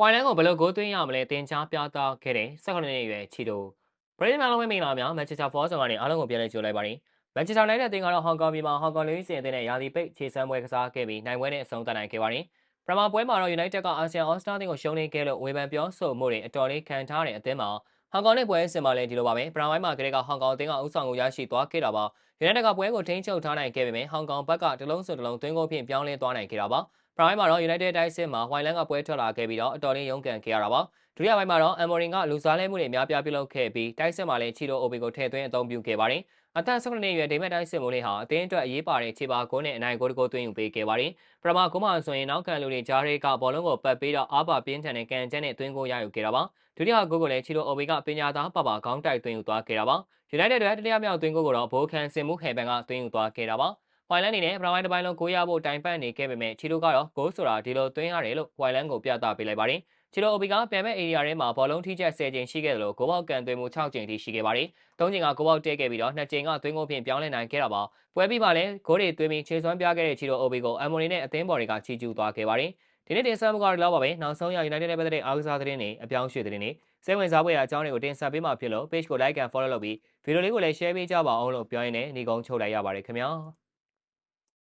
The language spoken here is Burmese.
ဝိုင်လန်းကိုဘယ်လိုဂိုးသွင်းရမလဲတင် जा ပြသခဲ့တဲ့18နှစ်အရွယ်ချီတိုပရိသတ်များလုံးဝမင်္ဂလာများမန်ချက်စတာဖောဆောင်ကနေအားလုံးကိုပြန်လည်ကြိုလိုက်ပါတယ်မန်ချက်စတာနိုင်တဲ့အသင်းကတော့ဟောင်ကောင်ပြည်မှာဟောင်ကောင်လူကြီးစင်အသင်းနဲ့ယာတီပိတ်ခြေစမ်းပွဲကစားခဲ့ပြီးနိုင်ပွဲနဲ့အဆုံးသတ်နိုင်ခဲ့ပါတယ်ပထမပွဲမှာတော့ United ကအာဆီယံ All Star အသင်းကိုရှုံးနိမ့်ခဲ့လို့ဝေဖန်ပြောဆိုမှုတွေအတော်လေးခံထားတဲ့အသင်းမှာဟောင်ကောင်နဲ့ပွဲစင်မှာလည်းဒီလိုပါပဲပထမပိုင်းမှာကလေးကဟောင်ကောင်အသင်းကဥဆောင်ကိုရရှိသွားခဲ့တာပါ United ကပွဲကိုထိန်းချုပ်ထားနိုင်ခဲ့ပေမဲ့ဟောင်ကောင်ဘက်ကတလုံးစုတလုံးသွင်းကိုဖြင့်ပြောင်းလဲသွားနိုင်ခဲ့တာပါ ပထမပိုင်းမှာတော့ United တိုက်စစ်မှာဝိုင်လန်းကပွဲထွက်လာခဲ့ပြီးတော့အတော်လေးရုန်းကန်ခဲ့ရတာပါဒုတိယပိုင်းမှာတော့အမ်မော်ရင်ကလူစားလဲမှုတွေအများပြားပြုလုပ်ခဲ့ပြီးတိုက်စစ်မှာလည်းချီလိုအိုဘီကိုထည့်သွင်းအသုံးပြုခဲ့ပါတယ်အသက်16နှစ်အရွယ်ဒေးမက်တိုက်စစ်မိုးလေးဟာအသင်းအတွက်အရေးပါတဲ့ခြေပါဂိုးနဲ့အနိုင်ဂိုးတစ်ဂိုးသွင်းယူပေးခဲ့ပါတယ်ပထမဂိုးမှာဆိုရင်နောက်ခံလူတွေဂျားတွေကဘောလုံးကိုပတ်ပြီးတော့အားပါပြင်းထန်တဲ့ကန်ချက်နဲ့သွင်းဂိုးရယူခဲ့တာပါဒုတိယဂိုးကိုလည်းချီလိုအိုဘီကပညာသားပါပါခေါင်းတိုက်သွင်းယူသွားခဲ့တာပါ United အတွက်တတိယမြောက်သွင်းဂိုးကိုတော့ဘိုးခန်စင်မှုဟယ်ဘန်ကသွင်းယူသွားခဲ့တာပါ ဝိုင်လန်အနေနဲ့ပထမပိုင်းတစ်ပိုင်းလုံးကိုရဖို့တိုင်ပတ်နေခဲ့ပေမဲ့ချီလိုကတော့ဂိုးဆိုတာဒီလိုသွင်းရတယ်လို့ဝိုင်လန်ကိုပြသပေးလိုက်ပါတယ်ချီလိုအိုဘီကပြန်မဲ့ area ထဲမှာဘောလုံးထိချက်10ချိန်ရှိခဲ့တယ်လို့ဂိုးပေါက်ကန်သွင်းမှု6ချိန်ထိရှိခဲ့ပါတယ်။၃ချိန်ကဂိုးပေါက်တဲခဲ့ပြီးတော့2ချိန်ကသွင်းကိုဖြင့်ပြောင်းလဲနိုင်ခဲ့တာပါ။ပွဲပြီးမှလည်းဂိုးတွေသွင်းပြီးခြေစွမ်းပြခဲ့တဲ့ချီလိုအိုဘီကိုအမ်မိုနီနဲ့အသင်းဘော်တွေကချီကျူးသွားခဲ့ပါတယ်။ဒီနေ့တင်ဆက်မှုကတော့ပါပဲ။နောက်ဆုံးရ United နဲ့ပတ်သက်တဲ့အားကစားသတင်းတွေအပြောင်းရွှေ့သတင်းတွေစိတ်ဝင်စားဖွယ်ရာအကြောင်းတွေကိုတင်ဆက်ပေးမှာဖြစ်လို့ page ကို like and follow လုပ်ပြီးဗီဒီယိုလေးကိုလည်း share ပေးကြပါအောင်လို့ပြောရင်းနဲ့ညီကုန်းချုပ်လိုက်ရပါတယ်ခင်ဗျာ။